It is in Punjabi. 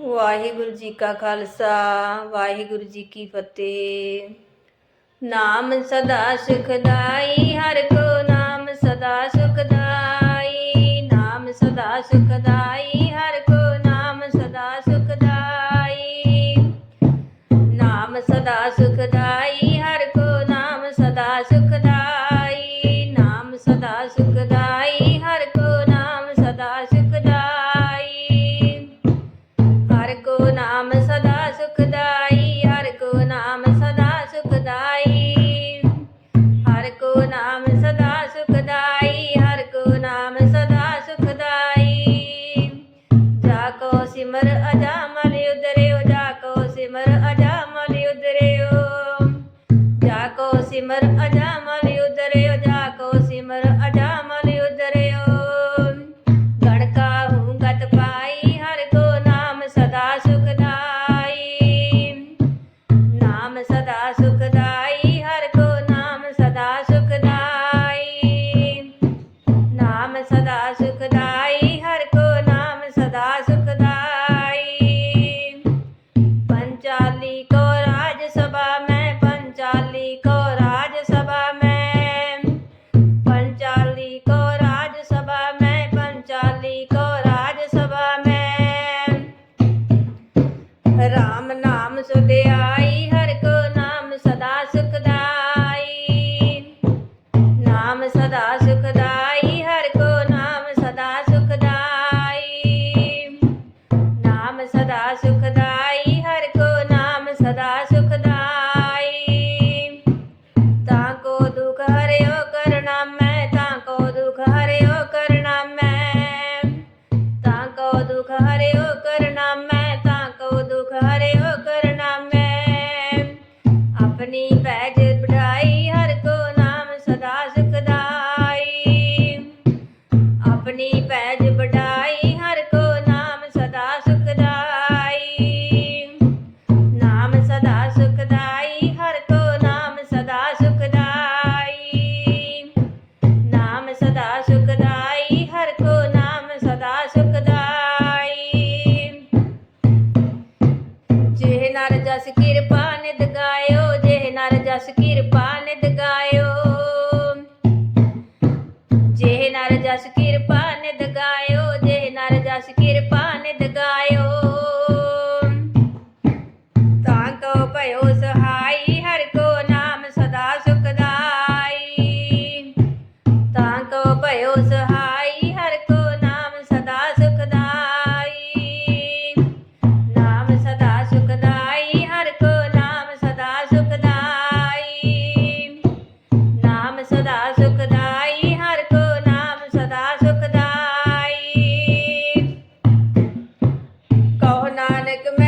ਵਾਹਿਗੁਰੂ ਜੀ ਕਾ ਖਾਲਸਾ, ਵਾਹਿਗੁਰੂ ਜੀ ਕੀ ਫਤਿਹ। ਨਾਮ ਸਦਾ ਸੁਖਦਾਈ, ਹਰ ਕੋ ਨਾਮ ਸਦਾ ਸੁਖਦਾਈ। ਨਾਮ ਸਦਾ ਸੁਖਦਾਈ, ਹਰ ਕੋ ਨਾਮ ਸਦਾ ਸੁਖਦਾਈ। ਨਾਮ ਸਦਾ ਸੁਖਦਾਈ, ਹਰ ਕੋ ਨਾਮ ਸਦਾ ਸੁਖਦਾਈ। ਹਰ ਕੋ ਨਾਮ ਸਦਾ ਸੁਖਦਾਈ, ਹਰ ਕੋ ਨਾਮ ਸਦਾ ਸੁਖਦਾਈ। ਜਾ ਕੋ ਸਿਮਰ ਅਜਾ ਮਨ ਉਦਰਿਓ, ਜਾ ਕੋ ਸਿਮਰ ਅਜਾ ਮਨ ਉਦਰਿਓ। ਜਾ ਕੋ ਸਿਮਰ ਅਜਾ ਮਨ ਉਦਰਿਓ, ਜਾ ਕੋ ਸਿਮਰ ਅਜਾ ਮਨ ਸਦਾ ਸੁਖਦਾਈ ਹਰ ਕੋ ਨਾਮ ਸਦਾ ਸੁਖਦਾਈ ਪੰਚਾਲੀ ਕੋ ਰਾਮ ਹਰਿਓ ਕਰਨਾ ਮੈਂ ਤਾਂ ਕਉ ਦੁਖ ਹਰਿਓ ਕਰਨਾ ਮੈਂ। ਆਪਣੀ ਪੈਜ ਬੜਾਈ ਹਰ ਕੋ પાનદ ગાયો ਨਾਮ ਸਦਾ ਸੁਖਦਾਈ ਹਰ ਕੋ ਨਾਮ ਸਦਾ ਸੁਖਦਾਈ ਕਹੋ ਨਾਨਕ ਮੈਂ